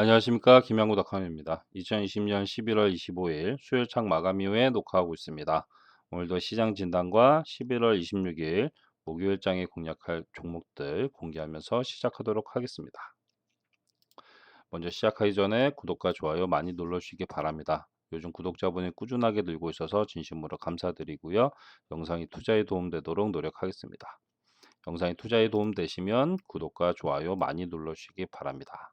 안녕하십니까 김양구 닷컴입니다. 2020년 11월 25일 수요일 창 마감 이후에 녹화하고 있습니다. 오늘도 시장 진단과 11월 26일 목요일장에 공략할 종목들 공개하면서 시작하도록 하겠습니다. 먼저 시작하기 전에 구독과 좋아요 많이 눌러주시기 바랍니다. 요즘 구독자분이 꾸준하게 늘고 있어서 진심으로 감사드리고요. 영상이 투자에 도움되도록 노력하겠습니다. 영상이 투자에 도움되시면 구독과 좋아요 많이 눌러주시기 바랍니다.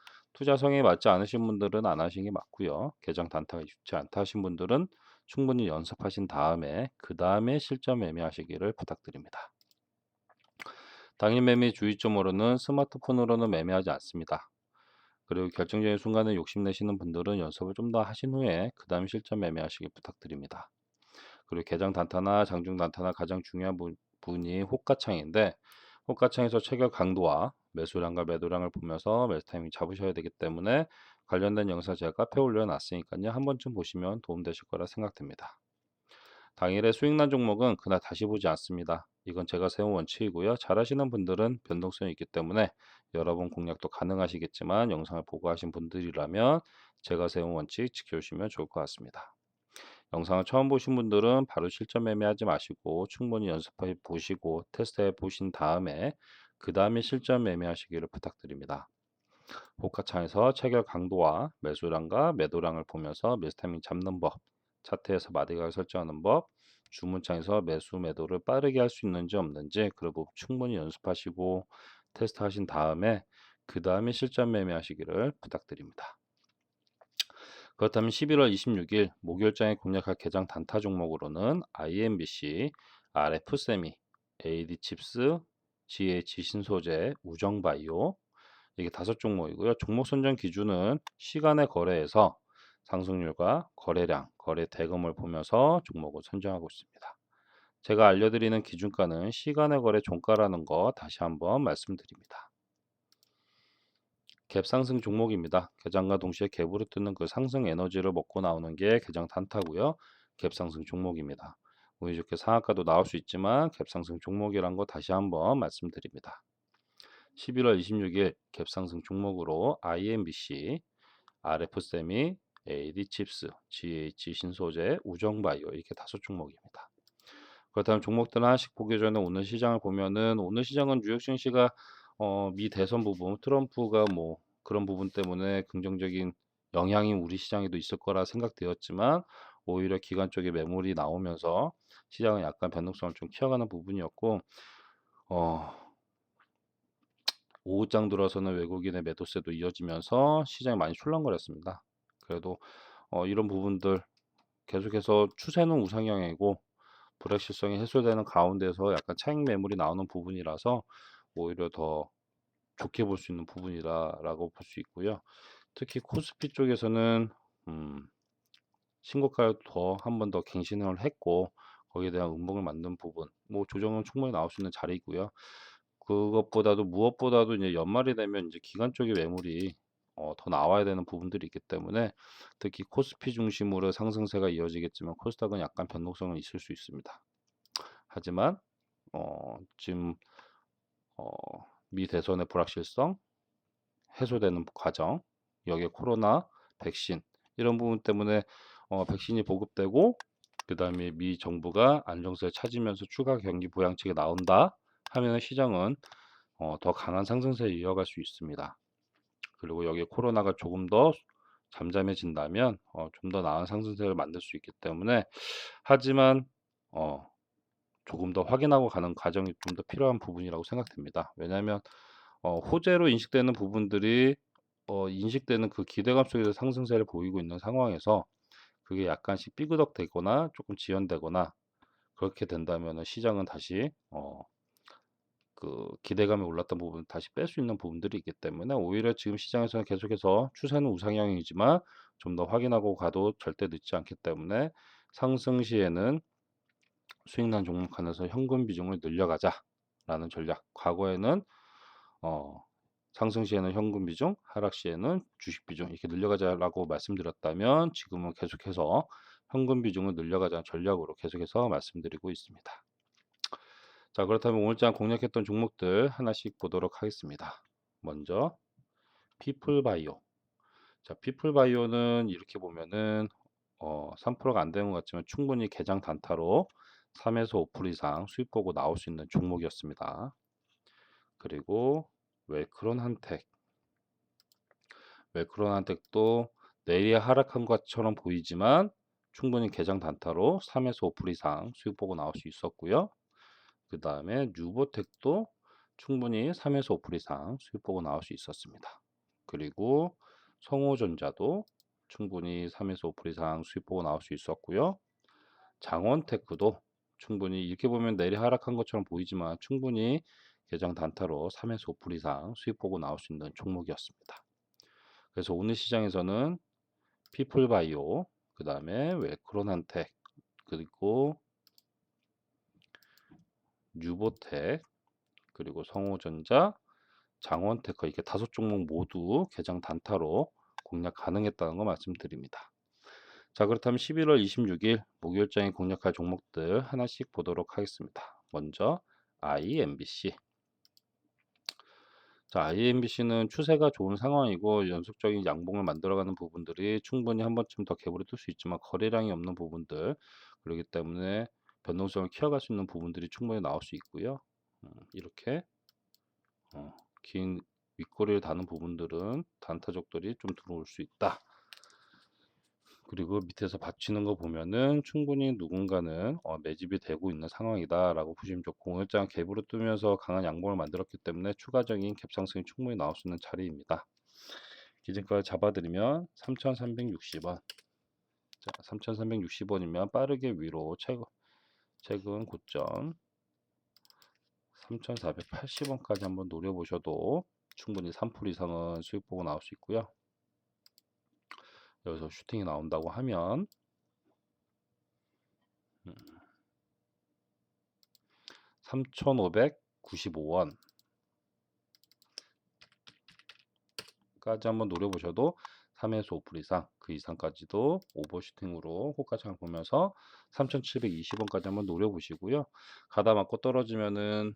투자 성에 맞지 않으신 분들은 안 하시는 게 맞고요. 계정 단타가 좋지 않다 하신 분들은 충분히 연습하신 다음에 그 다음에 실전 매매하시기를 부탁드립니다. 당일 매매 주의점으로는 스마트폰으로는 매매하지 않습니다. 그리고 결정적인 순간에 욕심내시는 분들은 연습을 좀 더 하신 후에 그 다음 실전 매매하시기 부탁드립니다. 그리고 개장 단타나 장중 단타나 가장 중요한 부 분이 호가창인데 호가창에서 체결 강도와 매수량과 매도량을 보면서 매수 타이밍 잡으셔야 되기 때문에 관련된 영상 제가 카페에 올려놨으니까요. 한 번쯤 보시면 도움되실 거라 생각됩니다. 당일의 수익난 종목은 그날 다시 보지 않습니다. 이건 제가 세운 원칙이고요. 잘 하시는 분들은 변동성이 있기 때문에 여러분 공략도 가능하시겠지만 영상을 보고 하신 분들이라면 제가 세운 원칙 지켜주시면 좋을 것 같습니다. 영상을 처음 보신 분들은 바로 실전 매매하지 마시고 충분히 연습해 보시고 테스트해 보신 다음에 그 다음에 실전 매매하시기를 부탁드립니다. 호가창에서 체결 강도와 매수량과 매도량을 보면서 타이밍 잡는 법, 차트에서 마디각을 설정하는 법, 주문창에서 매수 매도를 빠르게 할 수 있는지 없는지 그 부분 충분히 연습하시고 테스트하신 다음에 그 다음에 실전 매매하시기를 부탁드립니다. 그렇다면 11월 26일 목요일장에 공략할 개장 단타 종목으로는 IMBC, RF세미, AD칩스, GH 신소재, 우정바이오 이게 다섯 종목이고요. 종목 선정 기준은 시간의 거래에서 상승률과 거래량, 거래 대금을 보면서 종목을 선정하고 있습니다. 제가 알려드리는 기준가는 시간의 거래 종가라는 거 다시 한번 말씀드립니다. 갭 상승 종목입니다. 개장과 동시에 갭으로 뜨는 그 상승 에너지를 먹고 나오는 게 개장 단타고요. 갭 상승 종목입니다. 운이 좋게 상한가도 나올 수 있지만 갭 상승 종목이란 거 다시 한번 말씀드립니다. 11월 26일 갭 상승 종목으로 IMBC, RF세미, AD칩스, GH 신소재, 우정바이오 이렇게 다섯 종목입니다. 그렇다면 종목들 하나씩 보기 전에 오늘 시장을 보면은 오늘 시장은 뉴욕 증시가 어, 미 대선 부분 트럼프가 뭐 그런 부분 때문에 긍정적인 영향이 우리 시장에도 있을 거라 생각되었지만 오히려 기관 쪽에 매물이 나오면서 시장은 약간 변동성을 좀 키워가는 부분이었고 어, 오후장 들어서는 외국인의 매도세도 이어지면서 시장이 많이 출렁거렸습니다. 그래도 어, 이런 부분들 계속해서 추세는 우상향이고 불확실성이 해소되는 가운데서 약간 차익 매물이 나오는 부분이라서 오히려 더 좋게 볼 수 있는 부분이라고 볼 수 있고요. 특히 코스피 쪽에서는 음, 신고가를 더 한 번 더 갱신을 했고 거기에 대한 음봉을 만든 부분 뭐 조정은 충분히 나올 수 있는 자리고요. 그것보다도 무엇보다도 이제 연말이 되면 이제 기간 쪽의 매물이 어, 더 나와야 되는 부분들이 있기 때문에 특히 코스피 중심으로 상승세가 이어지겠지만 코스닥은 약간 변동성은 있을 수 있습니다. 하지만 어, 지금 어, 미 대선의 불확실성 해소되는 과정 여기에 코로나 백신 이런 부분 때문에 어, 백신이 보급되고 그 다음에 미 정부가 안정세를 찾으면서 추가 경기 부양책이 나온다 하면 시장은 어, 더 강한 상승세를 이어갈 수 있습니다. 그리고 여기 코로나가 조금 더 잠잠해진다면 어, 좀 더 나은 상승세를 만들 수 있기 때문에 하지만 어, 조금 더 확인하고 가는 과정이 좀 더 필요한 부분이라고 생각됩니다. 왜냐하면 어, 호재로 인식되는 부분들이 어, 인식되는 그 기대감 속에서 상승세를 보이고 있는 상황에서 그게 약간씩 삐그덕되거나 조금 지연되거나 그렇게 된다면 시장은 다시 어, 그 기대감이 올랐던 부분 다시 뺄 수 있는 부분들이 있기 때문에 오히려 지금 시장에서는 계속해서 추세는 우상향이지만 좀 더 확인하고 가도 절대 늦지 않기 때문에 상승 시에는 수익난 종목 안에서 현금 비중을 늘려가자라는 전략. 과거에는 어, 상승 시에는 현금 비중, 하락 시에는 주식 비중 이렇게 늘려가자라고 말씀드렸다면 지금은 계속해서 현금 비중을 늘려가자는 전략으로 계속해서 말씀드리고 있습니다. 자, 그렇다면 오늘장 공략했던 종목들 하나씩 보도록 하겠습니다. 먼저 피플바이오. 자, 피플바이오는 이렇게 보면은 어, 3%가 안 되는 것 같지만 충분히 개장 단타로 3에서 5% 이상 수익 보고 나올 수 있는 종목이었습니다. 그리고 웰크론 한택. 웰크론 한택도 내일이 하락한 것처럼 보이지만 충분히 개장 단타로 3에서 5% 이상 수익 보고 나올 수 있었고요. 그 다음에 뉴보텍도 충분히 3에서 5% 이상 수익 보고 나올 수 있었습니다. 그리고 성호전자도 충분히 3에서 5% 이상 수익 보고 나올 수 있었고요. 장원테크도 충분히 이렇게 보면 내리 하락한 것처럼 보이지만 충분히 개장 단타로 3에서 5% 이상 수익 보고 나올 수 있는 종목이었습니다. 그래서 오늘 시장에서는 피플바이오, 그 다음에 웰크론한텍, 그리고 뉴보텍, 그리고 성호전자, 장원테크 이렇게 다섯 종목 모두 개장 단타로 공략 가능했다는 거 말씀드립니다. 자 그렇다면 11월 26일 목요일장에 공략할 종목들 하나씩 보도록 하겠습니다. 먼저 IMBC 자, IMBC는 추세가 좋은 상황이고 연속적인 양봉을 만들어가는 부분들이 충분히 한 번쯤 더 갭으로 뜰수 있지만 거래량이 없는 부분들 그렇기 때문에 변동성을 키워갈 수 있는 부분들이 충분히 나올 수 있고요. 음, 이렇게 어, 긴 윗꼬리를 다는 부분들은 단타적들이 좀 들어올 수 있다. 그리고 밑에서 받치는 거 보면은 충분히 누군가는 어, 매집이 되고 있는 상황이다라고 보시면 좋고 오늘장 갭으로 뜨면서 강한 양봉을 만들었기 때문에 추가적인 갭 상승이 충분히 나올 수 있는 자리입니다. 기준가를 잡아드리면 3,360원. 자, 3,360원이면 빠르게 위로 최근, 최근 고점 3,480원까지 한번 노려보셔도 충분히 3% 이상은 수익 보고 나올 수 있고요. 여기서 슈팅이 나온다고 하면 3,595원 까지 한번 노려보셔도 3에서 5% 이상 그 이상까지도 오버슈팅으로 호가창을 보면서 3,720원까지 한번 노려보시고요. 가다 맞고 떨어지면은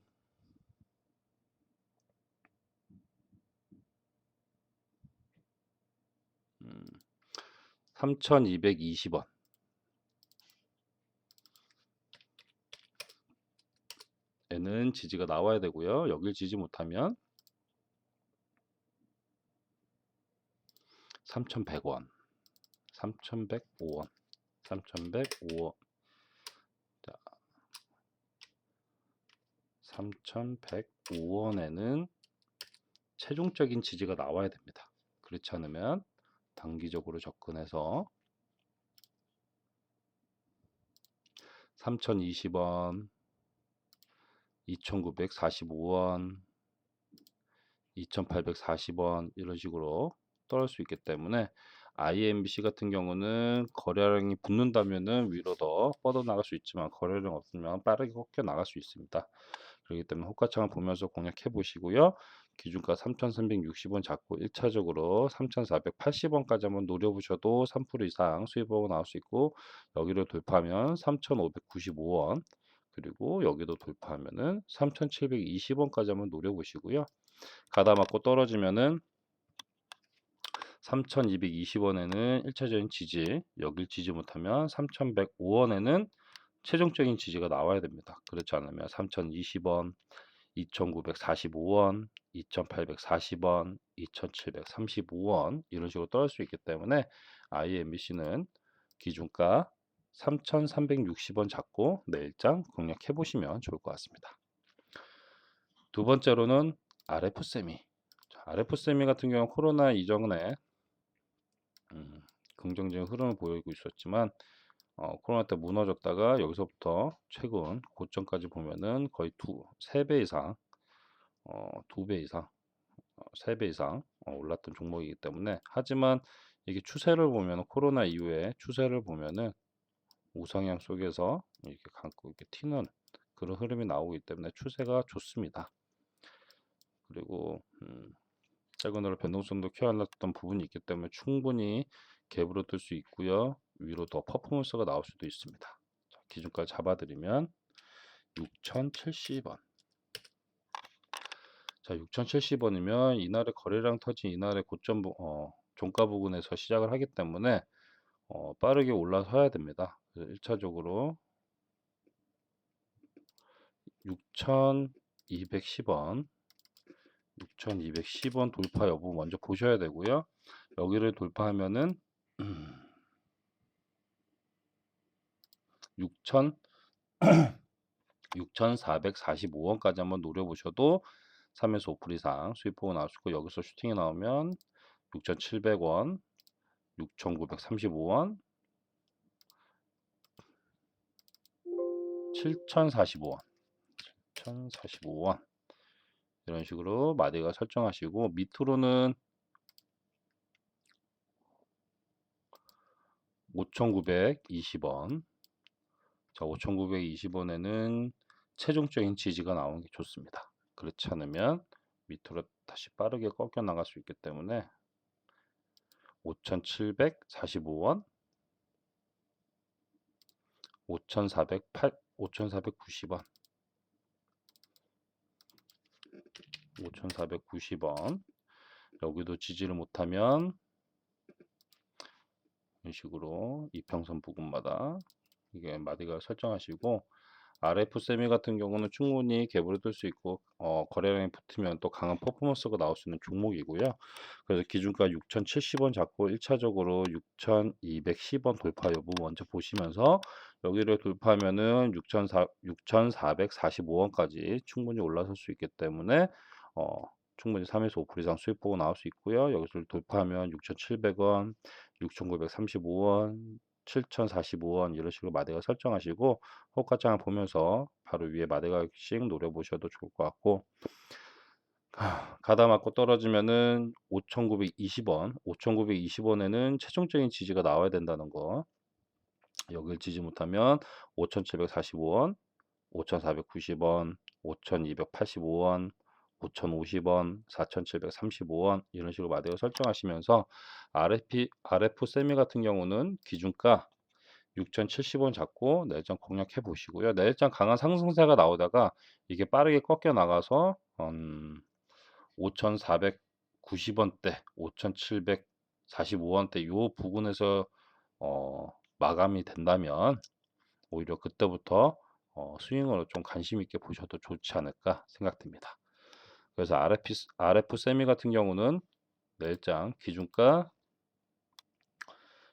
3,220원 에는 지지가 나와야 되고요. 여길 지지 못하면 3,100원, 3,105원, 3,105원. 자, 3,105원에는 최종적인 지지가 나와야 됩니다. 그렇지 않으면 단기적으로 접근해서 3020원, 2945원, 2840원 이런 식으로 떨어질 수 있기 때문에 IMBC 같은 경우는 거래량이 붙는다면은 위로 더 뻗어 나갈 수 있지만 거래량 없으면 빠르게 꺾여 나갈 수 있습니다. 그렇기 때문에 호가창을 보면서 공략해 보시고요. 기준가 3,360원 잡고 1차적으로 3,480원까지 한번 노려보셔도 3% 이상 수입하고 나올 수 있고 여기를 돌파하면 3,595원 그리고 여기도 돌파하면은 3,720원까지 한번 노려보시고요. 가다 맞고 떨어지면은 3,220원에는 1차적인 지지, 여길 지지 못하면 3,105원에는 최종적인 지지가 나와야 됩니다. 그렇지 않으면 3,020원, 2,945원, 2,840원, 2,735원 이런 식으로 떨어질 수 있기 때문에 IMBC는 기준가 3,360원 잡고 내일장 공략해 보시면 좋을 것 같습니다. 두 번째로는 RF세미. RF세미 같은 경우는 코로나 이전에 음, 긍정적인 흐름을 보이고 있었지만 어, 코로나 때 무너졌다가 여기서부터 최근 고점까지 보면은 거의 두, 세 배 이상, 어, 두 배 이상, 어, 세배 이상 어, 올랐던 종목이기 때문에 하지만 이게 추세를 보면 코로나 이후에 추세를 보면은 우상향 속에서 이렇게 감고 이렇게 튀는 그런 흐름이 나오기 때문에 추세가 좋습니다. 그리고 음, 최근으로 변동성도 키워놨던 부분이 있기 때문에 충분히 갭으로 뜰 수 있고요. 위로 더 퍼포먼스가 나올 수도 있습니다. 자, 기준가 잡아드리면 6,070원. 자, 6,070원이면 이날의 거래량 터진 이날의 고점 부- 어, 종가 부근에서 시작을 하기 때문에 어, 빠르게 올라서야 됩니다. 1차적으로 6,210원 6,210원 돌파 여부 먼저 보셔야 되고요. 여기를 돌파하면은 6,000 6,445원까지 한번 노려보셔도 3에서 5% 이상 수익폭이 나올 수 있고 여기서 슈팅이 나오면 6,700원, 6,935원, 7,045원, 7,045원 이런 식으로 마디가 설정하시고 밑으로는 5,920원 자 5,920원에는 최종적인 지지가 나오는 게 좋습니다. 그렇지 않으면 밑으로 다시 빠르게 꺾여 나갈 수 있기 때문에 5,745원 5,408 5,490원 5,490원 여기도 지지를 못하면 이런 식으로 이평선 부분마다 이게 마디가 설정하시고 RF 세미 같은 경우는 충분히 갭으로 뜰수 있고 어, 거래량이 붙으면 또 강한 퍼포먼스가 나올 수 있는 종목이고요. 그래서 기준가 6,070원 잡고 1차적으로 6,210원 돌파 여부 먼저 보시면서 여기를 돌파하면은 6,445원까지 충분히 올라설 수 있기 때문에 어, 충분히 3에서 5% 이상 수익 보고 나올 수 있고요. 여기서 돌파하면 6,700원, 6,935원, 7,045원 이런 식으로 마대가 설정하시고 호가장을 보면서 바로 위에 마대가씩 노려보셔도 좋을 것 같고 하, 가다 맞고 떨어지면은 5,920원, 5,920원에는 최종적인 지지가 나와야 된다는 거. 여길 지지 못하면 5,745원, 5,490원, 5,285원, 5,050원, 4,735원 이런 식으로 마대가 설정하시면서 RFP, RF 세미 같은 경우는 기준가 6,070원 잡고 내일장 공략해 보시고요. 내일장 강한 상승세가 나오다가 이게 빠르게 꺾여 나가서 음, 5,490원대, 5,745원대 이 부분에서 어, 마감이 된다면 오히려 그때부터 어, 스윙으로 좀 관심 있게 보셔도 좋지 않을까 생각됩니다. 그래서 RF, RF 세미 같은 경우는 내일장 기준가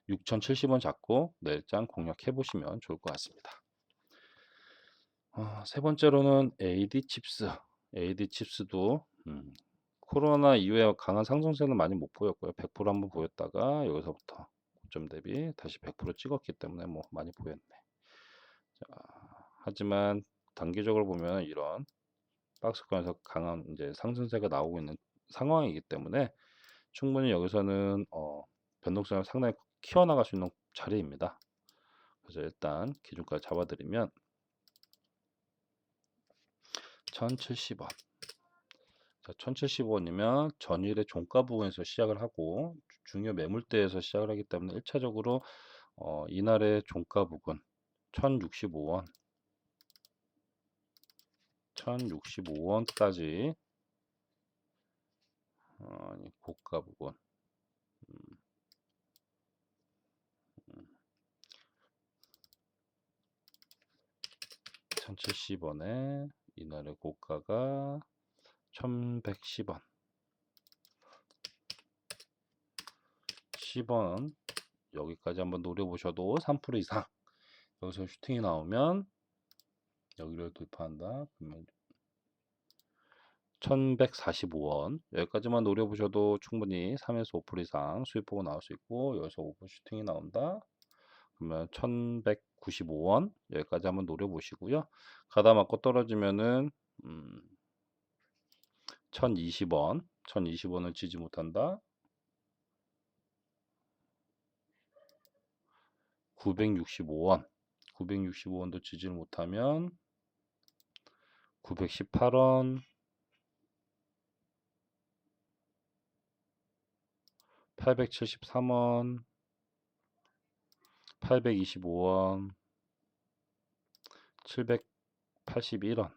6,070원 잡고 내일장 공략해 보시면 좋을 것 같습니다. 어, 세 번째로는 AD 칩스. AD 칩스도 음, 코로나 이후에 강한 상승세는 많이 못 보였고요. 100% 한번 보였다가 여기서부터 고점 대비 다시 100% 찍었기 때문에 뭐 많이 보였네. 자, 하지만 단기적으로 보면 이런 박스권에서 강한 이제 상승세가 나오고 있는 상황이기 때문에 충분히 여기서는 어, 변동성을 상당히 키워나갈 수 있는 자리입니다. 그래서 일단 기준가를 잡아드리면 1070원 자, 1070원이면 전일의 종가 부분에서 시작을 하고 중요 매물대에서 시작을 하기 때문에 1차적으로 어, 이날의 종가 부분 1065원 1065원까지. 어, 고가 부분. 음, 음, 1070원에 이날의 고가가 1110원. 10원 여기까지 한번 노려보셔도 3% 이상. 여기서 슈팅이 나오면 여기를 돌파한다. 그러면 1145원. 여기까지만 노려보셔도 충분히 3에서 5% 이상 수익 보고 나올 수 있고 여기서 오버 슈팅이 나온다. 그러면 1195원. 여기까지 한번 노려보시고요. 가다 맞고 떨어지면은 음, 1020원. 1020원을 지지 못한다. 965원. 965원도 지지를 못하면 918원. 873원. 825원. 781원.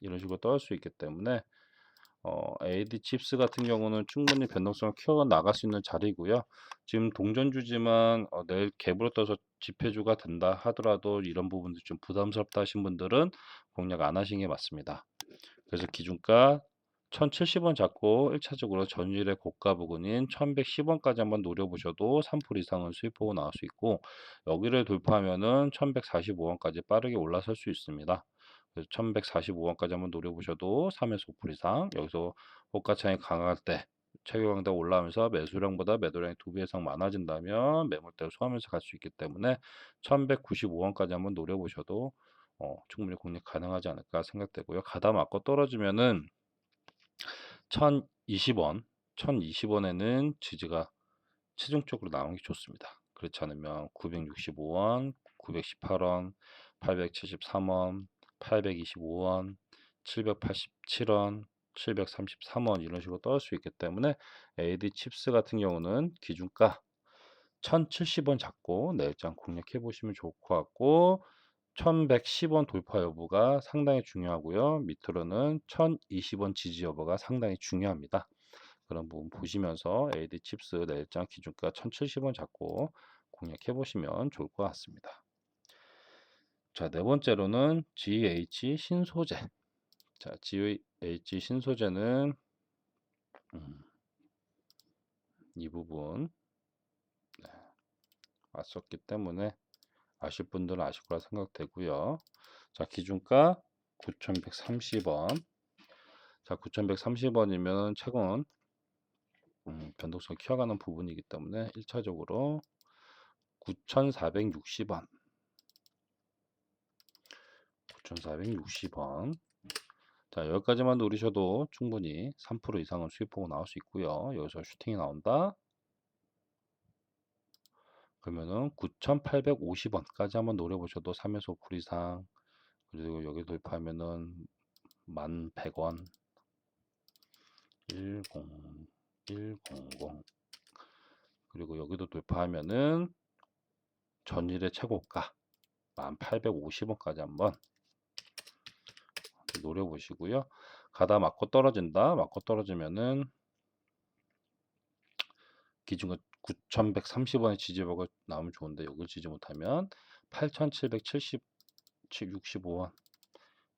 이런 식으로 떠올 수 있기 때문에 어, AD 칩스 같은 경우는 충분히 변동성을 키워 나갈 수 있는 자리고요. 지금 동전주지만 어, 내일 갭으로 떠서 지폐주가 된다 하더라도 이런 부분들 좀 부담스럽다 하신 분들은 공략 안 하시는 게 맞습니다. 그래서 기준가 1070원 잡고 1차적으로 전일의 고가 부근인 1110원까지 한번 노려보셔도 3% 이상은 수익 보고 나올 수 있고 여기를 돌파하면은 1145원까지 빠르게 올라설 수 있습니다. 그래서 1145원까지 한번 노려보셔도 3에서 5% 이상 여기서 호가창이 강할 때 체결강도 올라오면서 매수량보다 매도량이 두 배 이상 많아진다면 매물대를 소화하면서 갈 수 있기 때문에 1195원까지 한번 노려보셔도 어, 충분히 공략 가능하지 않을까 생각되고요. 가다 맞고 떨어지면은 1020원, 1020원에는 지지가 최종적으로 나오는 게 좋습니다. 그렇지 않으면 965원, 918원, 873원, 825원, 787원, 733원 이런 식으로 떠올 수 있기 때문에 AD 칩스 같은 경우는 기준가 1070원 잡고 내일장 공략해 보시면 좋을 것 같고 1110원 돌파 여부가 상당히 중요하고요. 밑으로는 1020원 지지 여부가 상당히 중요합니다. 그런 부분 보시면서 AD 칩스 내일장 기준가 1070원 잡고 공략해 보시면 좋을 것 같습니다. 자, 네 번째로는 GH 신소재. 자, GH 신소재는 음, 이 부분 네, 왔었기 때문에 아실 분들은 아실 거라 생각되고요. 자, 기준가 9,130원. 자, 9,130원이면 최근 음, 변동성 키워가는 부분이기 때문에 1차적으로 9,460원 9,460원. 자, 여기까지만 노리셔도 충분히 3% 이상은 수익 보고 나올 수 있고요. 여기서 슈팅이 나온다. 그러면은 9,850원까지 한번 노려보셔도 3에서 5% 이상. 그리고 여기 돌파하면은 1,100원. 10, 100. 그리고 여기도 돌파하면은 전일의 최고가 1,850원까지 한번 노려보시고요. 가다 맞고 떨어진다. 맞고 떨어지면은 기준가 9,130원의 지지버가 나오면 좋은데 여기를 지지 못하면 8,770 65원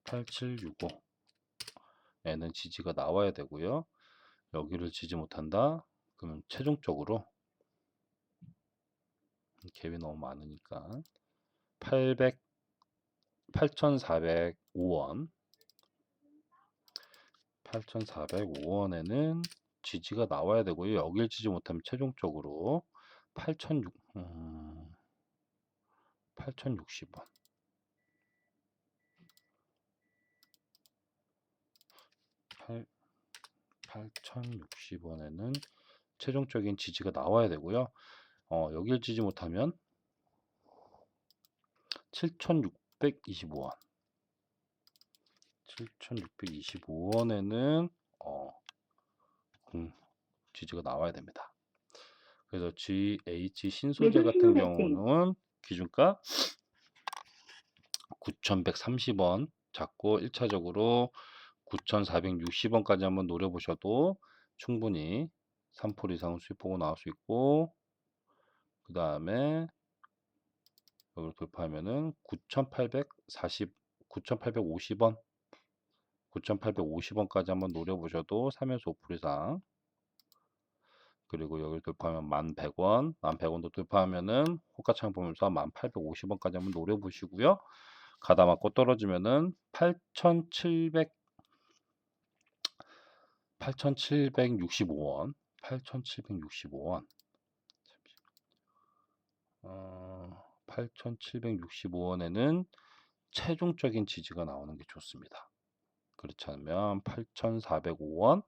8765 에는 지지가 나와야 되고요. 여기를 지지 못한다. 그러면 최종적으로 갭이 너무 많으니까 800 8,405원 8,405원에는 지지가 나와야 되고요. 여길 지지 못하면 최종적으로 8,060, 음, 8,060원. 8,060원에는 최종적인 지지가 나와야 되고요. 어, 여길 지지 못하면 7,625원. 7,625원에는 어, 음, 지지가 나와야 됩니다. 그래서 GH 신소재 같은 경우는 기준가 9,130원 잡고 1차적으로 9,460원까지 한번 노려보셔도 충분히 3% 이상 수익 보고 나올 수 있고 그 다음에 여기를 돌파하면은 9,840, 9,850원 9,850원까지 한번 노려보셔도 3에서 5% 이상 그리고 여기를 돌파하면 1,100원, 1,100원도 돌파하면은 호가창 보면서 1,850원까지 한번 노려보시고요. 가다 맞고 떨어지면은 8,700 8,765원, 8,765원. 어, 8,765원에는 최종적인 지지가 나오는 게 좋습니다. 그렇지 않으면 8,405원,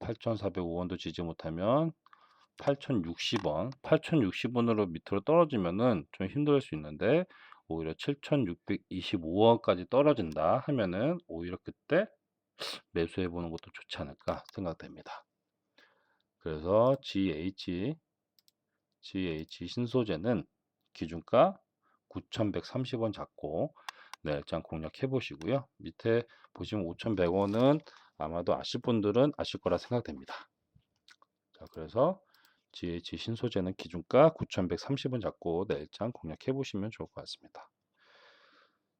8,405원도 지지 못하면 8,060원, 8,060원으로 밑으로 떨어지면은 좀 힘들 수 있는데 오히려 7,625원까지 떨어진다 하면은 오히려 그때 매수해 보는 것도 좋지 않을까 생각됩니다. 그래서 GH GH 신소재는 기준가 9,130원 잡고 내일장 공략해 보시고요. 밑에 보시면 5,100원은 아마도 아실 분들은 아실 거라 생각됩니다. 자, 그래서 GH 신소재는 기준가 9,130원 잡고 내일장 공략해 보시면 좋을 것 같습니다.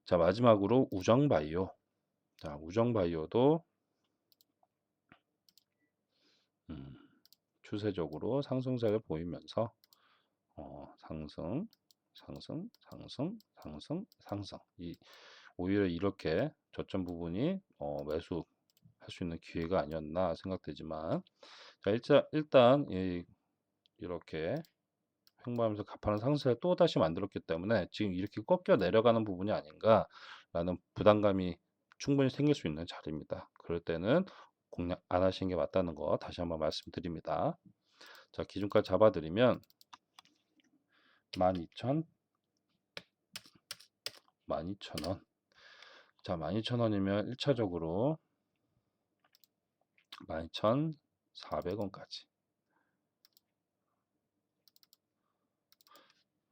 자, 마지막으로 우정바이오. 자, 우정바이오도 음, 추세적으로 상승세를 보이면서 어, 상승, 상승, 상승, 상승, 상승. 이 오히려 이렇게 저점 부분이 어, 매수 할 수 있는 기회가 아니었나 생각되지만 자, 일자, 일단 이, 이렇게 횡보하면서 가파른 상승을 또 다시 만들었기 때문에 지금 이렇게 꺾여 내려가는 부분이 아닌가라는 부담감이 충분히 생길 수 있는 자리입니다. 그럴 때는 공략 안 하시는 게 맞다는 거 다시 한번 말씀드립니다. 자, 기준가 잡아드리면 12,000 12,000원. 자, 12,000원이면 1차적으로 12,400원까지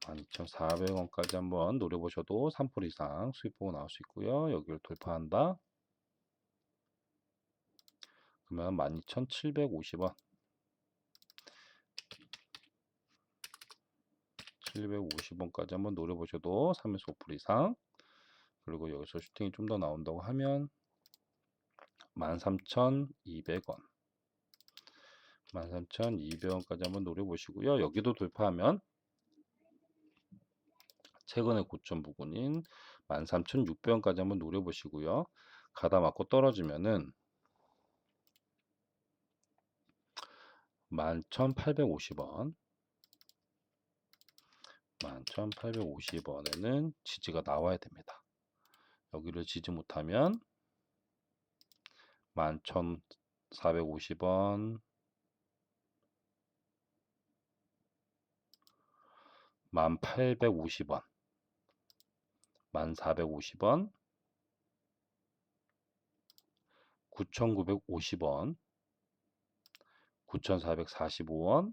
12,400원까지 한번 노려보셔도 3% 이상 수익 보고 나올 수 있고요. 여기를 돌파한다. 그러면 12,750원 750원까지 한번 노려보셔도 3에서 5% 이상 그리고 여기서 슈팅이 좀 더 나온다고 하면 13,200원 13,200원까지 한번 노려보시고요. 여기도 돌파하면 최근의 고점 부분인 13,600원까지 한번 노려보시고요. 가다 맞고 떨어지면은 11,850원 11,850원에는 지지가 나와야 됩니다. 여기를 지지 못하면 11,450원 1,850원 1,450원 9,950원 9,445원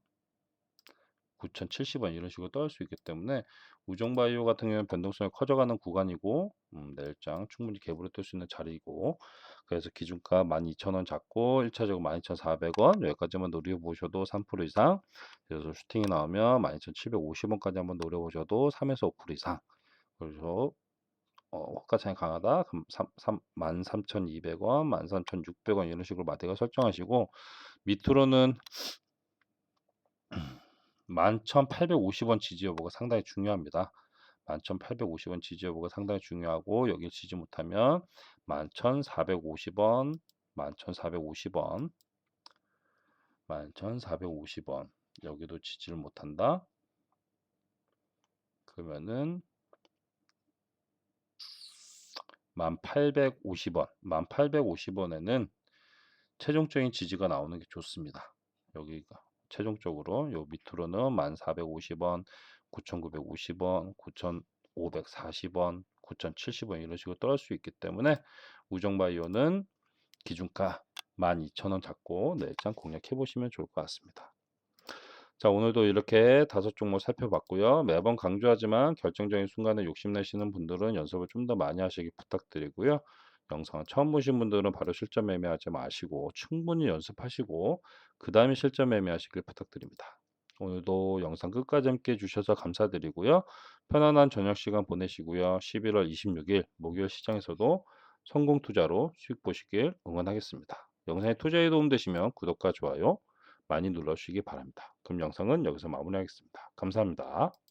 9,070원 이런 식으로 떨수 있기 때문에 우정바이오 같은 경우는 변동성이 커져가는 구간이고 음, 내일장 충분히 갭으로 뜰수 있는 자리이고 그래서 기준가 12,000원 잡고 1차적으로 12,400원 여기까지만 노려보셔도 3% 이상. 그래서 슈팅이 나오면 12,750원까지 한번 노려보셔도 3에서 5% 이상. 그래서 어, 호가창이 강하다. 그럼 3, 3, 13,200원 13,600원 이런 식으로 마디가 설정하시고 밑으로는 11,850원 지지 여부가 상당히 중요합니다. 11,850원 지지 여부가 상당히 중요하고 여길 지지 못하면 11,450원, 11,450원, 11,450원 여기도 지지를 못한다. 그러면은 1850원, 1850원에는 최종적인 지지가 나오는 게 좋습니다. 여기가 최종적으로 요 밑으로는 1450원, 9950원, 9540원, 9070원 이런 식으로 떨어질 수 있기 때문에 우정바이오는 기준가 12,000원 잡고 내장 공략해 보시면 좋을 것 같습니다. 자 오늘도 이렇게 다섯 종목 살펴봤고요. 매번 강조하지만 결정적인 순간에 욕심내시는 분들은 연습을 좀 더 많이 하시기 부탁드리고요. 영상을 처음 보신 분들은 바로 실전 매매하지 마시고 충분히 연습하시고 그 다음에 실전 매매하시길 부탁드립니다. 오늘도 영상 끝까지 함께 해주셔서 감사드리고요. 편안한 저녁 시간 보내시고요. 11월 26일 목요일 시장에서도 성공 투자로 수익 보시길 응원하겠습니다. 영상의 투자에 도움되시면 구독과 좋아요 많이 눌러주시기 바랍니다. 그럼 영상은 여기서 마무리하겠습니다. 감사합니다.